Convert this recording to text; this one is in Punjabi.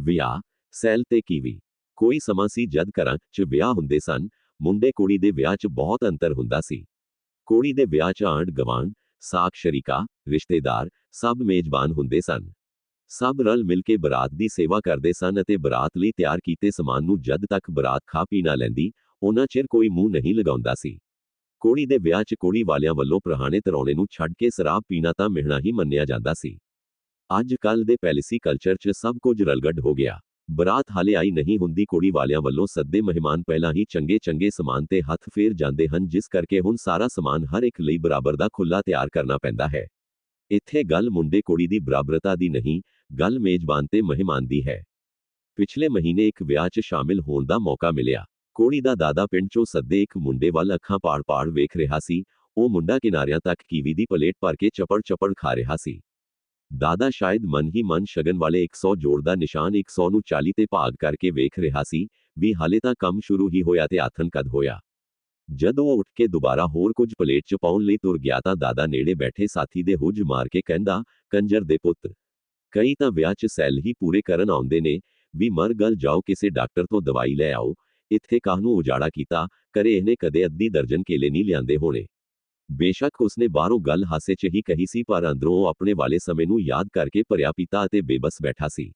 ਵਿਆਹ, ਸੈਲ ਤੇ ਕੀਵੀ। ਕੋਈ ਸਮਾਂ ਸੀ ਜਦ ਘਰਾਂ 'ਚ ਵਿਆਹ ਹੁੰਦੇ ਸਨ, ਮੁੰਡੇ ਕੁੜੀ ਦੇ ਵਿਆਹ 'ਚ ਬਹੁਤ ਅੰਤਰ ਹੁੰਦਾ ਸੀ। ਕੁੜੀ ਦੇ ਵਿਆਹ 'ਚ ਆਂਢ ਗਵਾਂਢ ਸਾਕ ਸ਼ਰੀਕਾ, ਰਿਸ਼ਤੇਦਾਰ, ਸਭ ਮੇਜ਼ਬਾਨ ਹੁੰਦੇ ਸਨ। ਸਭ ਰਲ ਮਿਲ ਕੇ ਬਰਾਤ ਦੀ ਸੇਵਾ ਕਰਦੇ ਸਨ ਅਤੇ ਬਰਾਤ ਲਈ ਤਿਆਰ ਕੀਤੇ ਸਮਾਨ ਨੂੰ ਜਦ ਤੱਕ ਬਰਾਤ ਖਾ ਪੀ ਨਾ ਲੈਂਦੀ, ਉਹਨਾਂ ਚਿਰ ਕੋਈ ਮੂੰਹ ਨਹੀਂ ਲਗਾਉਂਦਾ ਸੀ। ਕੋੜੀ ਦੇ ਵਿਆਹ 'ਚ ਕੋੜੀ ਵਾਲਿਆਂ ਵੱਲੋਂ ਪੁਰਾਣੇ ਤਰਾਉਣੇ ਨੂੰ ਛੱਡ ਕੇ ਸ਼ਰਾਬ ਪੀਣਾ ਤਾਂ ਮਿਹਣਾ ਹੀ ਮੰਨਿਆ ਜਾਂਦਾ ਸੀ। ਅੱਜ ਕੱਲ ਦੇ ਪੈਲਿਸੀ ਕਲਚਰ 'ਚ ਸਭ ਕੁਝ ਰਲਗੱਡ ਹੋ ਗਿਆ। ਬਰਾਤ ਹਾਲੇ ਆਈ ਨਹੀਂ ਹੁੰਦੀ ਕੁੜੀ ਵਾਲਿਆਂ ਵੱਲੋਂ ਸੱਦੇ ਮਹਿਮਾਨ ਪਹਿਲਾਂ ਹੀ ਚੰਗੇ ਚੰਗੇ ਸਮਾਨ ਤੇ ਹੱਥ ਫੇਰ ਜਾਂਦੇ ਹਨ ਜਿਸ ਕਰਕੇ ਹੁਣ ਸਾਰਾ ਸਮਾਨ ਹਰ ਇੱਕ ਲਈ ਬਰਾਬਰ ਦਾ ਖੁੱਲਾ ਤਿਆਰ ਕਰਨਾ ਪੈਂਦਾ ਹੈ। ਇੱਥੇ ਗੱਲ ਮੁੰਡੇ ਕੁੜੀ ਦੀ ਬਰਾਬਰਤਾ ਦੀ ਨਹੀਂ, ਗੱਲ ਮੇਜ਼ਬਾਨ ਤੇ ਮਹਿਮਾਨ ਦੀ ਹੈ। ਪਿਛਲੇ ਮਹੀਨੇ ਇੱਕ ਵਿਆਹ 'ਚ ਸ਼ਾਮਿਲ ਹੋਣ ਦਾ ਮੌਕਾ ਮਿਲਿਆ। ਕੋੜੀ ਦਾ ਦਾਦਾ ਪਿੰਡ 'ਚੋਂ ਸੱਦੇ ਇੱਕ ਮੁੰਡੇ ਵੱਲ ਅੱਖਾਂ ਪਾੜ-ਪਾੜ ਵੇਖ ਰਿਹਾ ਸੀ। ਉਹ ਮੁੰਡਾ ਕਿਨਾਰਿਆਂ ਤੱਕ ਕੀਵੀ ਦੀ ਪਲੇਟ ਭਰ ਕੇ ਚਪੜ-ਚਪੜ ਖਾ ਰਿਹਾ ਸੀ। ਦਾਦਾ ਸ਼ਾਇਦ ਮਨ ਹੀ ਮਨ ਸ਼ਗਨ ਵਾਲੇ 100 ਜੋੜ ਦਾ ਨਿਸ਼ਾਨ 100 ਨੂੰ 40 ਤੇ ਭਾਗ ਕਰਕੇ ਵੇਖ ਰਿਹਾ ਸੀ, ਵੀ ਹਾਲੇ ਤਾਂ ਕੰਮ ਸ਼ੁਰੂ ਹੀ ਹੋਇਆ ਤੇ ਆਥਨ ਕਦ ਹੋਇਆ। ਜਦ ਉਹ ਉੱਠ ਕੇ ਦੁਬਾਰਾ ਹੋਰ ਕੁਝ ਪਲੇਟ 'ਚ ਪਾਉਣ ਲਈ ਤੁਰ ਗਿਆ ਤਾਂ ਦਾਦਾ ਨੇੜੇ ਬੈਠੇ ਸਾਥੀ ਦੇ ਹੁੱਜ ਮਾਰ ਕੇ ਕਹਿੰਦਾ, ਕੰਜਰ ਦੇ ਪੁੱਤ, ਕਈ ਤਾਂ ਵਿਆਹ 'ਚ ਸੈੱਲ ਹੀ ਪੂਰੇ ਕਰਨ ਆਉਂਦੇ ਨੇ, ਵੀ ਮਰ ਗਲ ਜਾਓ ਕਿਸੇ ਡਾਕਟਰ ਤੋਂ ਦਵਾਈ ਲੈ ਆਓ, ਇੱਥੇ ਕਾਹਨੂੰ ਉਜਾੜਾ ਕੀਤਾ, ਕਰੇ ਇਹਨੇ ਕਦੇ ਅੱਧੀ ਦਰਜਨ ਕੇਲੇ ਨਹੀਂ ਲਿਆਂਦੇ ਹੋਣੇ। ਬੇਸ਼ੱਕ ਉਸਨੇ ਬਾਹਰੋਂ ਗੱਲ ਹਾਸੇ 'ਚ ਹੀ ਕਹੀ ਸੀ, ਪਰ ਅੰਦਰੋਂ ਆਪਣੇ ਵਾਲੇ ਸਮੇਂ ਨੂੰ ਯਾਦ ਕਰਕੇ ਭਰਿਆ ਪੀਤਾ ਅਤੇ ਬੇਬਸ ਬੈਠਾ ਸੀ।